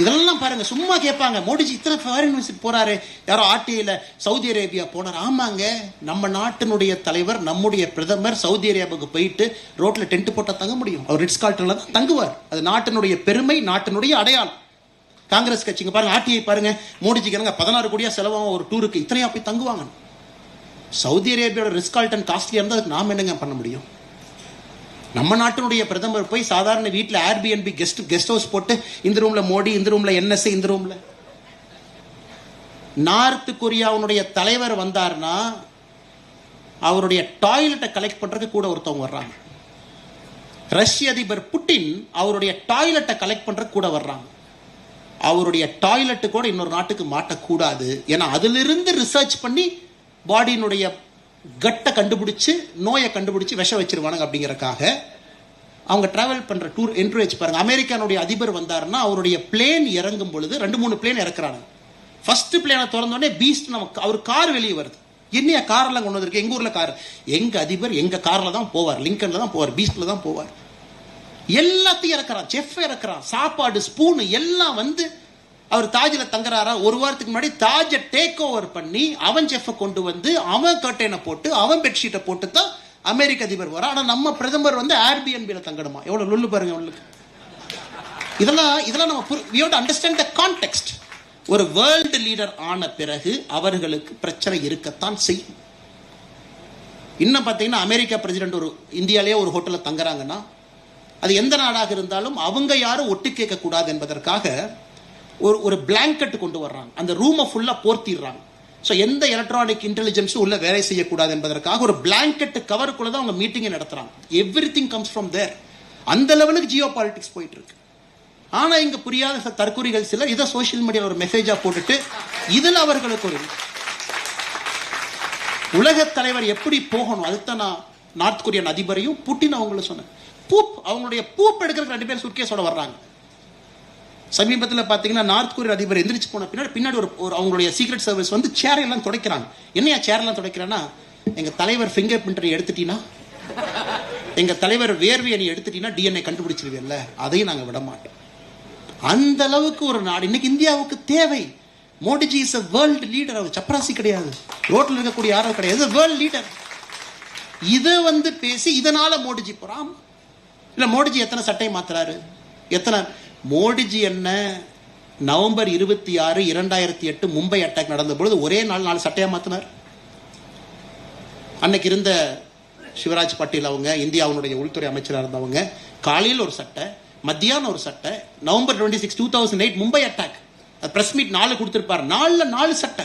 இதெல்லாம் பாருங்க சும்மா கேட்பாங்க. மோடிஜி இத்தனை ஃபாரின் விசிட் போறாரு. யாரோ ஆர்டிஐல சவுதி அரேபியா போனார். ஆமாங்க. நம்ம நாட்டினுடைய தலைவர் நம்முடைய பிரதமர் சவுதி அரேபியாவுக்கு போயிட்டு ரோட்ல டென்ட் போட்டா தங்க முடியும். அவர் ரிட்ஸ் கால்டன்ல தான் தங்குவார். அது நாட்டினுடைய பெருமை நாட்டினுடைய அடையாளம். காங்கிரஸ் கட்சிங்க பாருங்க ஆர்டிஐ பாருங்க. மோடிஜிக்கு என்னங்க பதினாறு கோடியா செலவாகும் ஒரு டூருக்கு இத்தனையா போய் தங்குவாங்க சவுதி அரேபியாவோட ரிஸ்க் கால்டன் காஸ்ட்லியா இருந்தால் அதுக்கு நாம் என்னங்க பண்ண முடியும்? நம்ம நாட்டினுடைய பிரதமர் போய் சாதாரண வீட்டில் ஏர்பிஎன்பி கெஸ்ட் கெஸ்ட் ஹவுஸ் போட்டு இந்த ரூம்ல மோடி இந்த ரூம்ல என்எஸ் இந்த ரூம்ல நார்த் கொரியாவுடைய தலைவர் வந்தார்னா அவருடைய டாய்லெட்டை கலெக்ட் பண்றதுக்கு கூட ஒருத்தவங்க வர்றாங்க. ரஷ்ய அதிபர் புட்டின் அவருடைய டாய்லெட்டை கலெக்ட் பண்றதுக்கு கூட வர்றாங்க. அவருடைய டாய்லெட்டு கூட இன்னொரு நாட்டுக்கு மாட்டக்கூடாது. ஏன்னா அதிலிருந்து ரிசர்ச் பண்ணி பாடியினுடைய கட்டை கண்டுபிடிச்சி நோயை கண்டுபிடிச்சி விஷம் வச்சிருவானுங்க அப்படிங்கிறக்காக அவங்க ட்ராவல் பண்ற டூர் என்கரேஜ் பாருங்க. அமெரிக்கானுடைய அதிபர் வந்தாருன்னா அவருடைய பிளேன் இறங்கும் பொழுது ரெண்டு மூணு பிளேன் இறக்குறாங்க. ஃபர்ஸ்ட் பிளேனை திறந்தோடனே பீஸ்ட் நமக்கு அவர் கார் வெளியே வருது. என்னையா காரெல்லாம் கொண்டு வந்திருக்கு? எங்கள் ஊரில் கார் எங்கள் அதிபர் எங்கள் காரில் தான் போவார். லிங்கனில் தான் போவார். பீஸ்டில் தான் போவார். எல்லாத்தையும் இறக்குறான். செஃப் இறக்குறான். சாப்பாடு ஸ்பூனு எல்லாம் வந்து அவர் தாஜில் தங்குறாரா? ஒரு வாரத்துக்கு முன்னாடி தாஜை டேக் ஓவர் பண்ணி அவன் செஃப்பை கொண்டு வந்து அவன் கர்டைனை போட்டு அவன் பெட்ஷீட்டை போட்டு தான் அமெரிக்க அதிபர் வர ஆனால் நம்ம பிரதமர் வந்து ஏர்பிஎன்பியில் தங்கணுமா? எவ்வளோ லுல்லு பாருங்க உங்களுக்கு. இதெல்லாம் இதெல்லாம் நம்ம வி அண்டர்ஸ்டாண்ட் த கான்டெக்ட் ஒரு வேர்ல்டு லீடர் ஆன பிறகு அவர்களுக்கு பிரச்சனை இருக்கத்தான் செய்யும். இன்னும் பார்த்தீங்கன்னா அமெரிக்கா பிரசிடென்ட் ஒரு இந்தியாலேயே ஒரு ஹோட்டலில் தங்குறாங்கன்னா அது எந்த நாடாக இருந்தாலும் அவங்க யாரும் ஒட்டு கேட்கக்கூடாது என்பதற்காக ஒரு ஒரு பிளாங்கெட் கொண்டு வர்றாங்க. அந்த ரூமை ஃபுல்லாக போர்த்திடுறாங்க. ஸோ எந்த எலக்ட்ரானிக் இன்டெலிஜென்ஸும் உள்ள வேலை செய்யக்கூடாது என்பதற்காக ஒரு பிளாங்கெட் கவருக்குள்ள தான் அவங்க மீட்டிங்கை நடத்துகிறாங்க everything comes from there அந்த லெவலுக்கு ஜியோ பாலிட்டிக்ஸ் போயிட்டு இருக்கு ஆனால் இங்கே புரியாத சில தற்கொலைகள் சிலர் இதை சோஷியல் மீடியாவில் ஒரு மெசேஜாக போட்டுட்டு இதில் அவர்களுக்கு ஒரு உலகத் தலைவர் எப்படி போகணும்? அதுதான் நான் நார்த் கொரியன் அதிபரையும் புட்டின் அவங்கள சொன்னேன். பூப் அவங்களுடைய பூப் எடுக்கிறதுக்கு ரெண்டு பேர் சுட்கேஸோட வர்றாங்க. சமீபத்தில் பார்த்தீங்கன்னா நார்த் கொரிய அதிபர் எந்திரிச்சு போன பின்னாடி பின்னாடி ஒரு ஒரு அவங்களுடைய சீக்ரெட் சர்வீஸ் வந்து சேர் எல்லாம் துடைக்கிறாங்க. என்னையா சேர் எல்லாம் துடைக்கிறேன்னா எங்க தலைவர் ஃபிங்கர் பிரிண்டரை எடுத்துட்டீங்கன்னா எங்க தலைவர் வேர்வையை நீ எடுத்துட்டீங்கன்னா டிஎன்ஏ கண்டுபிடிச்சிருவியல்ல அதையும் நாங்கள் விட மாட்டோம். அந்த அளவுக்கு ஒரு நாடு. இன்னைக்கு இந்தியாவுக்கு தேவை. Modiji is a world leader அவர் சப்பராசி கிடையாது. ரோட்டில் இருக்கக்கூடிய யாரும் கிடையாது. வேர்ல்டு லீடர் இதை வந்து பேசி இதனால மோடிஜி போறான். இல்லை மோடிஜி எத்தனை சட்டை மாத்துறாரு? எத்தனை மோடிஜி என்ன நவம்பர் இருபத்தி ஆறு இரண்டாயிரத்தி எட்டு மும்பை அட்டாக் நடந்த பொழுது ஒரே நாள் நாலு சட்டையா மாத்தினார். அன்னைக்கு இருந்த சிவராஜ் பட்டேல் அவங்க இந்தியாவுடைய உள்துறை அமைச்சராக இருந்தவங்க காலையில் ஒரு சட்டை மத்தியானம் ஒரு சட்டை November twenty six two thousand eight Mumbai attack press meet நாலு கொடுத்திருப்பார். நாலுல நாலு சட்டை.